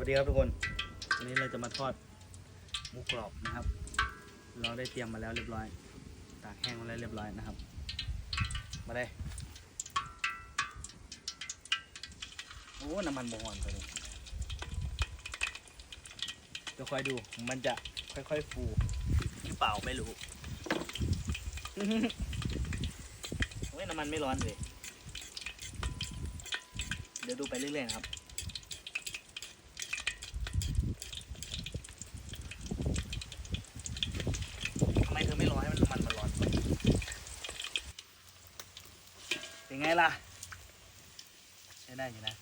วัสดีครับทุกคนวันนี้เราจะมาทอดหมูกรอบนะครับ เราได้เตรียมมาแล้วเรียบร้อย ตากแห้งมาแล้วเรียบร้อยนะครับ มาเลยโอ้น้ำมันบอนตัวนี้จะคอยดูมันจะค่อยๆฟูหรือเปล่าไม่รู้โอ้ยน้ำมันไม่ร้อนเลยเดี๋ยวดูไปเรื่อยๆนะครับ ทำไมเธอไม่รอให้มันมันมันร้อนก่อนเป็นไงล่ะ ใช้ได้อยู่นะ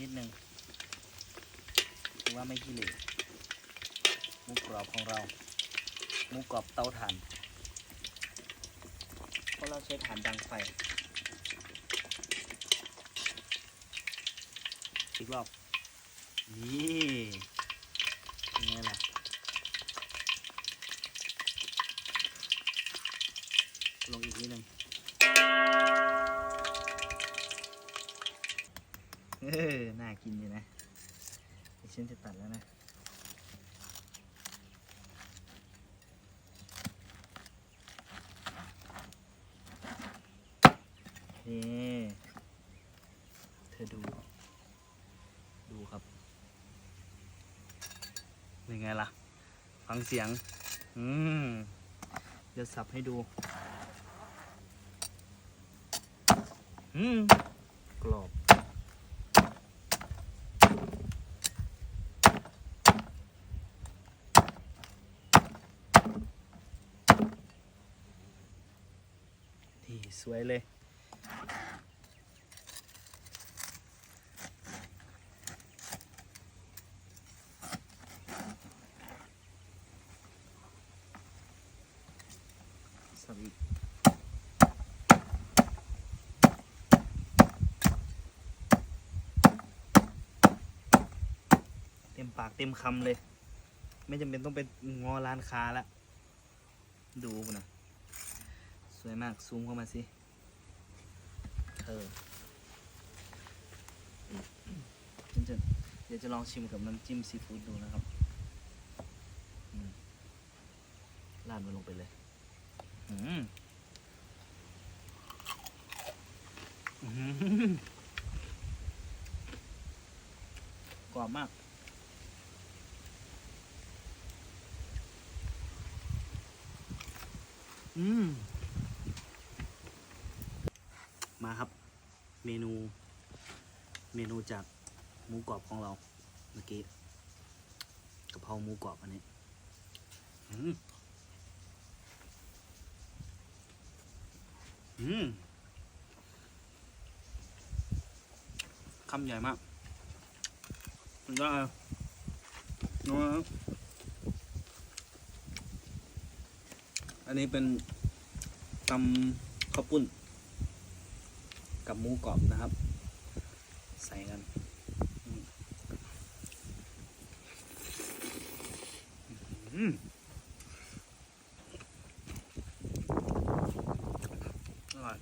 นิดนึงถือว่าไม่ขี้เหร่หมูกรอบของเราหมูกรอบเตาถ่านเพราะเราใช้ถ่านดังไฟอีกรอบนี่ เออน่ากินอยู่นะเดี๋ยวฉันจะตัดแล้วนะ นี่เธอดู ดูครับเป็นไงล่ะ ฟังเสียง อืม เดี๋ยวสับให้ดู อืม กรอบ นี่สวยเลย สวีเต็มปากเต็มคำเลย ไม่จำเป็นต้องไปงอร้านค้าละ ดูนะ สวยมากซูมเข้ามาสิ เออเดี๋ยวจะเดี๋ยวจะลองชิมกับน้ำจิ้มซีฟู้ดดูนะครับอืมราดมันลงไปเลย อืมอื้อหือกรอบมาก อืม มาครับ เมนู เมนูจากหมูกรอบของเราเมื่อกี้กะเพราหมูกรอบอันนี้อืมอืมคำใหญ่มากสุดยอดเลยนัวอันนี้เป็นตำข้าวปุ้น กับหมูกรอบนะครับ ใส่กันอร่อย